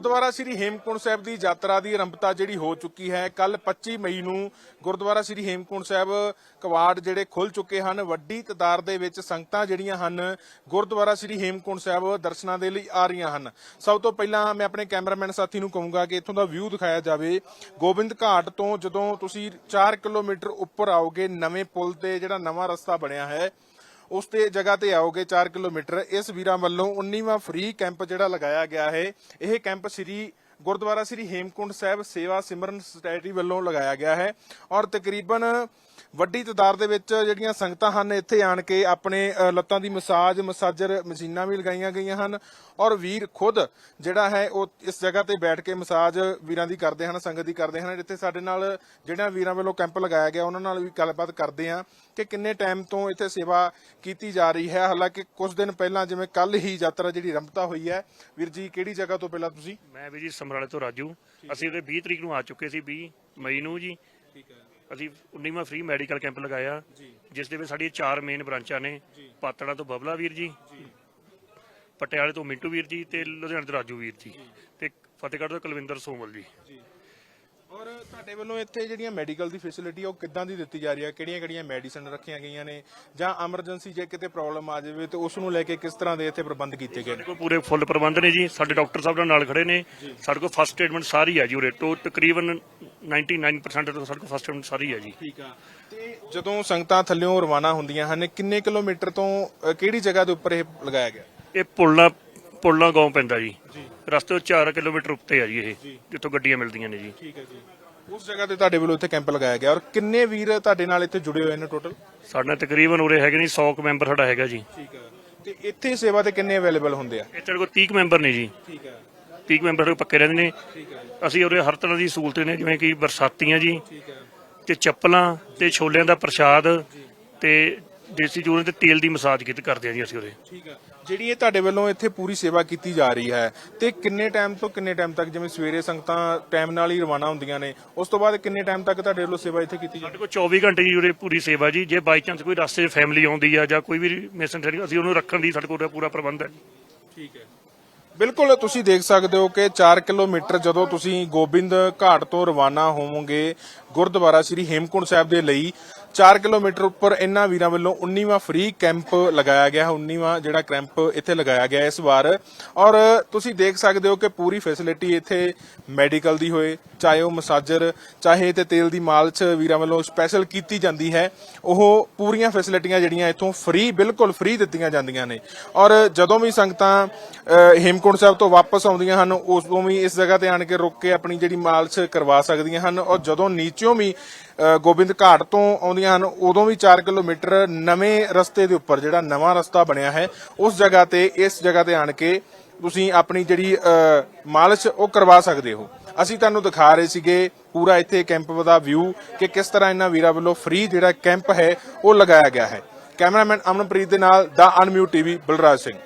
ਗੁਰਦੁਆਰਾ ਸ੍ਰੀ ਹੇਮਕੁੰਟ ਸਾਹਿਬ ਦੀ ਯਾਤਰਾ ਦੀ ਆਰੰਭਤਾ ਜਿਹੜੀ ਹੋ ਚੁੱਕੀ ਹੈ ਕੱਲ 25 ਮਈ ਨੂੰ ਗੁਰਦੁਆਰਾ ਸ੍ਰੀ ਹੇਮਕੁੰਟ ਸਾਹਿਬ ਕਵਾੜ ਜਿਹੜੇ ਖੁੱਲ ਚੁੱਕੇ ਹਨ, ਵੱਡੀ ਤਦਾਦ ਦੇ ਵਿੱਚ ਸੰਗਤਾਂ ਜਿਹੜੀਆਂ ਹਨ, ਗੁਰਦੁਆਰਾ ਸ੍ਰੀ ਹੇਮਕੁੰਟ ਸਾਹਿਬ ਦਰਸ਼ਨਾਂ ਦੇ ਲਈ ਆ ਰਹੀਆਂ ਹਨ। ਸਭ ਤੋਂ ਪਹਿਲਾਂ ਮੈਂ ਆਪਣੇ ਕੈਮਰਾਮੈਨ ਸਾਥੀ ਨੂੰ ਕਹੂੰਗਾ ਕਿ ਇੱਥੋਂ ਦਾ ਵਿਊ ਦਿਖਾਇਆ ਜਾਵੇ। ਗੋਬਿੰਦ ਘਾਟ ਤੋਂ ਜਦੋਂ ਤੁਸੀਂ 4 ਕਿਲੋਮੀਟਰ ਉੱਪਰ ਆਓਗੇ, ਨਵੇਂ ਪੁਲ ਤੇ ਜਿਹੜਾ ਨਵਾਂ ਰਸਤਾ ਬਣਿਆ ਹੈ ਉਸ ਤੇ ਜਗ੍ਹਾ ਤੇ ਆਓਗੇ 4 ਕਿਲੋਮੀਟਰ, ਇਸ ਵੀਰਾਂ ਵੱਲੋਂ 19ਵਾਂ ਫ੍ਰੀ ਕੈਂਪ ਜਿਹੜਾ ਲਗਾਇਆ ਗਿਆ ਹੈ, ਇਹ ਕੈਂਪ ਸ੍ਰੀ ਗੁਰਦੁਆਰਾ ਸ੍ਰੀ ਹੇਮਕੁੰਟ ਸਾਹਿਬ ਸੇਵਾ ਸਿਮਰਨ ਸੁਸਾਇਟੀ ਵੱਲੋਂ ਲਗਾਇਆ ਗਿਆ ਹੈ ਔਰ ਤਕਰੀਬਨ ਵੱਡੀ ਤਦਾਦ ਦੇ ਵਿੱਚ ਜਿਹੜੀਆਂ ਸੰਗਤਾਂ ਹਨ ਇੱਥੇ ਆਣ ਕੇ ਆਪਣੇ ਲੱਤਾਂ ਦੀ ਮਸਾਜ, ਮਸਾਜਰ ਮਸ਼ੀਨਾਂ ਵੀ ਲਗਾਈਆਂ ਗਈਆਂ ਹਨ ਔਰ ਵੀਰ ਖੁਦ ਜਿਹੜਾ ਹੈ ਉਹ ਇਸ ਜਗ੍ਹਾ ਤੇ ਬੈਠ ਕੇ ਮਸਾਜ ਵੀਰਾਂ ਦੀ ਕਰਦੇ ਹਨ, ਸੰਗਤ ਦੀ ਕਰਦੇ ਹਨ। ਇੱਥੇ ਸਾਡੇ ਨਾਲ ਜਿਹੜਿਆਂ ਵੀਰਾਂ ਵੱਲੋਂ ਕੈਂਪ ਲਗਾਇਆ ਗਿਆ, ਉਹਨਾਂ ਨਾਲ ਵੀ ਗੱਲਬਾਤ ਕਰਦੇ ਹਾਂ ਕਿ ਕਿੰਨੇ ਟਾਈਮ ਤੋਂ ਇੱਥੇ ਸੇਵਾ ਕੀਤੀ ਜਾ ਰਹੀ ਹੈ। ਹਾਲਾਂਕਿ ਕੁਝ ਦਿਨ ਪਹਿਲਾਂ ਜਿਵੇਂ ਕੱਲ ਹੀ ਯਾਤਰਾ ਜਿਹੜੀ ਆਰੰਭਤਾ ਹੋਈ ਹੈ, ਵੀਰ ਜੀ ਕਿਹੜੀ ਜਗ੍ਹਾ ਤੋਂ ਪਹਿਲਾਂ ਤੁਸੀਂ? ਮੈਂ ਵੀ ਜੀ ਸਮਰਾਲੇ ਤੋਂ ਰਾਜੂ। ਅਸੀਂ ਉਹਦੇ 20 ਤਰੀਕ ਨੂੰ ਆ ਚੁੱਕੇ ਸੀ 20 ਮਈ ਨੂੰ ਜੀ। ਠੀਕ ਹੈ। ਅਸੀਂ 19ਵਾਂ ਫ੍ਰੀ ਮੈਡੀਕਲ ਕੈਂਪ ਲਗਾਇਆ ਜਿਸ ਦੇ ਵਿੱਚ ਸਾਡੀਆਂ ਚਾਰ ਮੇਨ ਬ੍ਰਾਂਚਾਂ ਨੇ ਪਾਤੜਾ ਤੋਂ ਬਬਲਾ ਵੀਰ ਜੀ ਪਟਿਆਲੇ ਤੋਂ ਮਿੰਟੂ ਵੀਰ ਜੀ ਤੇ ਲੁਧਿਆਣੇ ਤੋਂ ਰਾਜੂ ਵੀਰ ਜੀ ਤੇ ਫਤਿਹਗੜ੍ਹ ਤੋਂ ਕੁਲਵਿੰਦਰ ਸੋਮਲ ਜੀ। ਔਰ ਤੁਹਾਡੇ ਵੱਲੋਂ ਇੱਥੇ ਜਿਹੜੀਆਂ ਮੈਡੀਕਲ ਦੀ ਫੈਸਿਲਿਟੀ ਉਹ ਕਿੱਦਾਂ ਦੀ ਦਿੱਤੀ ਜਾ ਰਹੀ ਹੈ ਕਿਹੜੀਆਂ ਕਿਹੜੀਆਂ ਮੈਡੀਸਨ ਰੱਖੀਆਂ ਗਈਆਂ ਨੇ? ਜਾਂ ਐਮਰਜੈਂਸੀ ਜੇ ਕਿਤੇ ਪ੍ਰੋਬਲਮ ਆ ਜਾਵੇ ਤੇ ਉਸ ਨੂੰ ਲੈ ਕੇ ਕਿਸ ਤਰ੍ਹਾਂ ਦੇ ਇੱਥੇ ਪ੍ਰਬੰਧ ਕੀਤੇ ਗਏ ਨੇ? ਕੋਲ ਪੂਰੇ ਫੁੱਲ ਪ੍ਰਬੰਧ ਨੇ ਜੀ। ਸਾਡੇ ਡਾਕਟਰ ਸਾਹਿਬ ਨਾਲ ਖੜੇ ਨੇ। ਸਾਡੇ ਕੋਲ ਫਸਟ ਟ੍ਰੀਟਮੈਂਟ ਸਾਰੀ ਹੈ ਜੀ ਉਰੇ। ਤੋਂ ਤਕਰੀਬਨ 99% ਤੋਂ ਸਾਡੇ ਕੋਲ ਫਸਟ ਟ੍ਰੀਟਮੈਂਟ ਸਾਰੀ ਹੈ ਜੀ। ਠੀਕ ਆ। ਤੇ ਜਦੋਂ ਸੰਗਤਾਂ ਥੱਲਿਓਂ ਰਵਾਨਾ ਹੁੰਦੀਆਂ ਹਨ ਕਿੰਨੇ ਕਿਲੋਮੀਟਰ ਤੋਂ ਅ, ਕਿਹੜੀ ਜਗ੍ਹਾ ਦੇ ਉੱਪਰ ਇਹ ਲਗਾਇਆ ਗਿਆ? ਇਹ ਪੁੱਲਾ ਪੁੱਲਾ ਗਾਉਂ ਪੈਂਦਾ ਜੀ। ਰਸਤੇ ਤੋਂ 4 ਕਿਲੋਮੀਟਰ ਉੱਤੇ ਆ ਜੀ ਇਹ ਜਿੱਥੋਂ ਗੱਡੀਆਂ ਮਿਲਦੀਆਂ ਨੇ ਜੀ। ਠੀਕ ਹੈ ਜੀ। ਉਸ ਜਗ੍ਹਾ ਤੇ ਤੁਹਾਡੇ ਵੱਲੋਂ ਇੱਥੇ ਕੈਂਪ ਲਗਾਇਆ ਗਿਆ ਔਰ ਕਿੰਨੇ ਵੀਰ ਤੁਹਾਡੇ ਨਾਲ ਇੱਥੇ ਜੁੜੇ ਹੋਏ ਨੇ ਟੋਟਲ? ਸਾਡੇ ਨਾਲ ਤਕਰੀਬਨ ਉਰੇ ਹੈਗੇ ਨਹੀਂ 100 ਕੁ ਮੈਂਬਰ ਸਾਡਾ ਹੈਗਾ ਜੀ। ਠੀਕ ਹੈ। ਤੇ ਇੱਥੇ ਸੇਵਾ ਤੇ ਕਿੰਨੇ ਅਵੇਲੇਬਲ ਹੁੰਦੇ ਆ? ਸਾਡੇ ਕੋਲ 30 ਕੁ ਮੈਂਬਰ ਨੇ ਜੀ। ਠੀਕ ਹੈ। 30 ਕੁ ਮੈਂਬਰ ਸਾਡੇ ਕੋਲ ਪੱਕੇ ਰਹਿੰਦੇ ਨੇ। ਠੀਕ ਹੈ। ਅਸੀਂ ਉਰੇ ਹਰ ਤਰ੍ਹਾਂ ਦੀ ਸਹੂਲਤ ਨੇ ਜਿਵੇਂ ਕਿ ਬਰਸਾਤੀਆਂ ਜੀ ਠੀਕ ਹੈ। ਤੇ ਚੱਪਲਾਂ ਤੇ ਛੋਲਿਆਂ ਦਾ ਪ੍ਰਸ਼ਾਦ ਤੇ ਦੇਸੀ ਚੂਰਨ ਤੇ ਤੇਲ ਦੀ ਮਸਾਜ ਕਿਤ ਕਰਦੇ ਆ ਜੀ ਅਸੀਂ ਉਰੇ। ਠੀਕ ਹੈ। ਜਿਹੜੀ ਇਹ ਤੁਹਾਡੇ ਵੱਲੋਂ ਇੱਥੇ ਪੂਰੀ ਸੇਵਾ ਕੀਤੀ ਜਾ ਰਹੀ ਹੈ ਤੇ ਕਿੰਨੇ ਟਾਈਮ ਤੋਂ ਕਿੰਨੇ ਟਾਈਮ ਤੱਕ ਜਿਵੇਂ ਸਵੇਰੇ ਸੰਗਤਾਂ ਟਾਈਮ ਨਾਲ ਹੀ ਰਵਾਨਾ ਹੁੰਦੀਆਂ ਨੇ ਉਸ ਤੋਂ ਬਾਅਦ ਕਿੰਨੇ ਟਾਈਮ ਤੱਕ ਤੁਹਾਡੇ ਵੱਲੋਂ ਸੇਵਾ ਇੱਥੇ ਕੀਤੀ ਜਾਂਦੀ ਸਾਡੇ ਕੋਲ 24 ਘੰਟੇ ਜੀ ਉਰੇ ਪੂਰੀ ਸੇਵਾ ਜੀ ਜੇ ਬਾਈ ਚਾਂਸ ਕੋਈ ਰਸਤੇ 'ਚ ਫੈਮਿਲੀ ਆਉਂਦੀ ਆ ਜਾਂ ਕੋਈ ਵੀ ਮਿਸ਼ਨ ਅਸੀਂ ਉਹਨੂੰ ਰੱਖਣ ਦੀ ਸਾਡੇ ਕੋਲ ਪੂਰਾ ਪ੍ਰਬੰਧ ਹੈ। ਠੀਕ ਹੈ। ਬਿਲਕੁਲ ਤੁਸੀਂ ਦੇਖ ਸਕਦੇ ਹੋ ਕਿ 4 ਕਿਲੋਮੀਟਰ ਜਦੋਂ ਤੁਸੀਂ ਗੋਬਿੰਦ ਘਾਟ ਤੋਂ ਰਵਾਨਾ ਹੋਵੋਗੇ ਗੁਰਦੁਆਰਾ ਸ੍ਰੀ ਹੇਮਕੁੰਟ ਸਾਹਿਬ ਦੇ ਲਈ 4 ਕਿਲੋਮੀਟਰ ਉੱਪਰ ਇਹਨਾਂ ਵੀਰਾਂ ਵੱਲੋਂ 19ਵਾਂ ਫ੍ਰੀ ਕੈਂਪ ਲਗਾਇਆ ਗਿਆ ਹੈ। 19ਵਾਂ ਜਿਹੜਾ ਕੈਂਪ ਇੱਥੇ ਲਗਾਇਆ ਗਿਆ ਇਸ ਵਾਰ। ਔਰ ਤੁਸੀਂ ਦੇਖ ਸਕਦੇ ਹੋ ਕਿ ਪੂਰੀ ਫੈਸਿਲਿਟੀ ਇੱਥੇ ਮੈਡੀਕਲ ਦੀ ਹੋਏ ਚਾਹੇ ਉਹ ਮਸਾਜਰ ਚਾਹੇ ਤੇ ਤੇਲ ਦੀ ਮਾਲਸ਼ ਵੀਰਾਂ ਵੱਲੋਂ ਸਪੈਸ਼ਲ ਕੀਤੀ ਜਾਂਦੀ ਹੈ। ਉਹ ਪੂਰੀਆਂ ਫੈਸਿਲਿਟੀਆਂ ਜਿਹੜੀਆਂ ਇੱਥੋਂ ਫ੍ਰੀ ਬਿਲਕੁਲ ਫ੍ਰੀ ਦਿੱਤੀਆਂ ਜਾਂਦੀਆਂ ਨੇ। ਔਰ ਜਦੋਂ ਵੀ ਸੰਗਤਾਂ ਅ, ਹੇਮਕੁੰਟ ਸਾਹਿਬ ਤੋਂ ਵਾਪਸ ਆਉਂਦੀਆਂ ਹਨ ਉਸ ਤੋਂ ਵੀ ਇਸ ਜਗ੍ਹਾ ਤੇ ਆਣ ਕੇ ਰੁਕ ਕੇ ਆਪਣੀ ਜਿਹੜੀ ਮਾਲਸ਼ ਕਰਵਾ ਸਕਦੀਆਂ ਹਨ। ਔਰ ਜਦੋਂ ਨੀਚਿਓਂ ਵੀ ਗੋਬਿੰਦ ਘਾਟ ਤੋਂ ਆਉਂਦੀਆਂ ਹਨ। ਉਦੋਂ ਵੀ 4 ਕਿਲੋਮੀਟਰ ਨਵੇਂ ਰਸਤੇ ਦੇ ਉੱਪਰ ਜਿਹੜਾ ਨਵਾਂ ਰਸਤਾ ਬਣਿਆ ਹੈ, ਉਸ ਜਗ੍ਹਾ ਤੇ, ਇਸ ਜਗ੍ਹਾ ਤੇ ਆਣ ਕੇ ਤੁਸੀਂ ਆਪਣੀ ਜਿਹੜੀ ਮਾਲਿਸ਼ ਉਹ ਕਰਵਾ ਸਕਦੇ ਹੋ। ਅਸੀਂ ਤੁਹਾਨੂੰ ਦਿਖਾ ਰਹੇ ਸੀਗੇ ਪੂਰਾ ਇੱਥੇ ਕੈਂਪ ਦਾ ਵਿਊ ਕਿ ਕਿਸ ਤਰ੍ਹਾਂ ਇਹਨਾਂ ਵੀਰਾਂ ਵੱਲੋਂ ਫ੍ਰੀ ਜਿਹੜਾ ਕੈਂਪ ਹੈ, ਉਹ ਲਗਾਇਆ ਗਿਆ ਹੈ। ਕੈਮਰਾਮੈਨ ਅਮਨਪ੍ਰੀਤ ਦੇ ਨਾਲ ਦਾ ਅਨਮਿਊਟ ਟੀਵੀ ਬਲਰਾਜ ਸਿੰਘ।